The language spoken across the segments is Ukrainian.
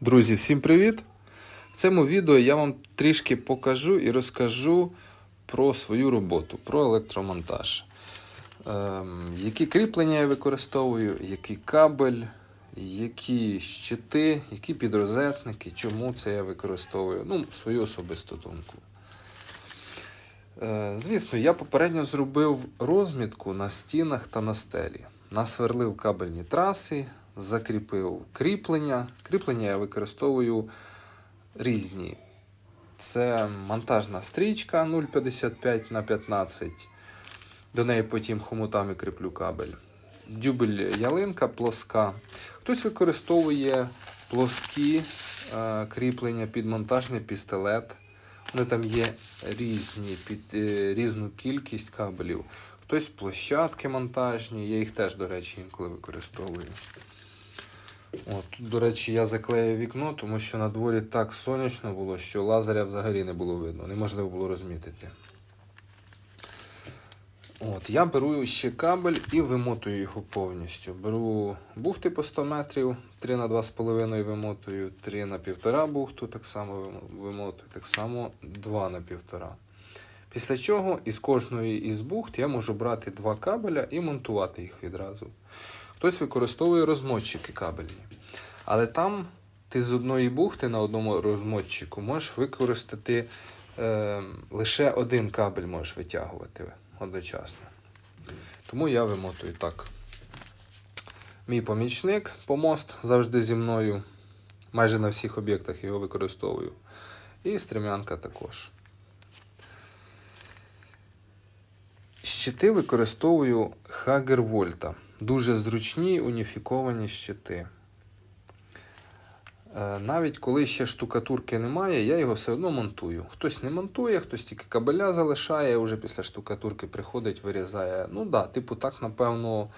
Друзі, всім привіт! В цьому відео я вам трішки покажу і розкажу про свою роботу, про електромонтаж. Ем, які кріплення я використовую, який кабель, які щити, які підрозетники, чому це я використовую. Ну, свою особисту думку. Е, Звісно, я попередньо зробив розмітку на стінах та на стелі. Насверлив кабельні траси, закріпив кріплення. Кріплення я використовую різні. Це монтажна стрічка 0,55 на 15. До неї потім хомутами кріплю кабель. Дюбель ялинка плоска. Хтось використовує плоскі е, кріплення під монтажний пістолет. Вони там є різні, під е, різну кількість кабелів. Хтось площадки монтажні, я їх теж, до речі, інколи використовую. От, до речі, я заклеїв вікно, тому що на дворі так сонячно було, що лазаря взагалі не було видно, неможливо було розмітити. От, я беру ще кабель і вимотую його повністю. Беру бухти по 100 метрів, 3 на 2,5 вимотую, 3 на 1,5 бухту так само вимотую, так само 2 на 1,5. Після чого із кожної із бухт я можу брати два кабеля і монтувати їх відразу. Хтось використовує розмотчики кабельні. Але там ти з одної бухти на одному розмотчику можеш використати е, лише один кабель можеш витягувати одночасно. Тому я вимотую так. Мій помічник помост завжди зі мною. Майже на всіх об'єктах його використовую. І стрімянка також. Щити використовую Hagerвольта. Дуже зручні уніфіковані щити. Е, Навіть коли ще штукатурки немає, я його все одно монтую. Хтось не монтує, хтось тільки кабеля залишає, вже після штукатурки приходить, вирізає. Ну да, типу, так, напевно,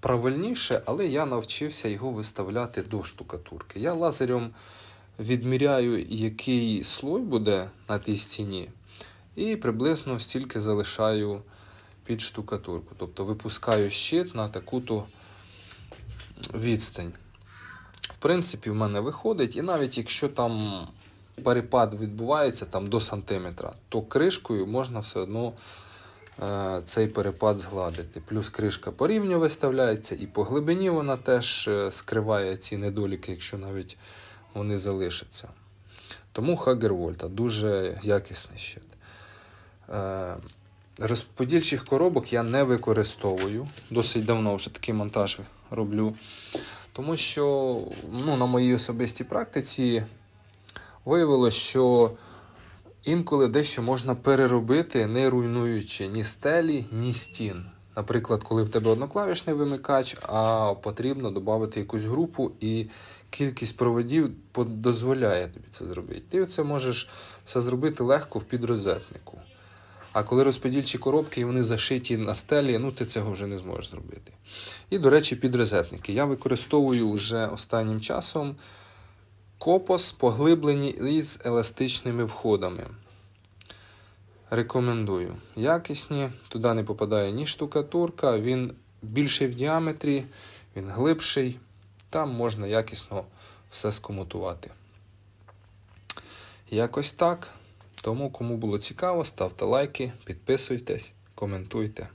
правильніше, але я навчився його виставляти до штукатурки. Я лазером відміряю, який слой буде на тій стіні, і приблизно стільки залишаю під штукатурку. Тобто випускаю щит на таку-то відстань. В принципі, в мене виходить, і навіть якщо там перепад відбувається там, до сантиметра, то кришкою можна все одно е, цей перепад згладити. Плюс кришка по рівню виставляється, і по глибині вона теж е, скриває ці недоліки, якщо навіть вони залишаться. Тому Хагервольта дуже якісний щит. Е, Розподільчих коробок я не використовую. Досить давно вже такий монтаж роблю. Тому що ну, на моїй особистій практиці виявилося, що інколи дещо можна переробити, не руйнуючи ні стелі, ні стін. Наприклад, коли в тебе одноклавішний вимикач, а потрібно додати якусь групу, і кількість проводів дозволяє тобі це зробити. Ти це можеш все зробити легко в підрозетнику. А коли розподільчі коробки і вони зашиті на стелі, ну ти цього вже не зможеш зробити. І, до речі, підрозетники. Я використовую вже останнім часом копос поглиблені із еластичними входами. Рекомендую. Якісні, туди не попадає ні штукатурка, він більший в діаметрі, він глибший. Там можна якісно все скомутувати. Якось так. Тому, кому було цікаво, ставте лайки, підписуйтесь, коментуйте.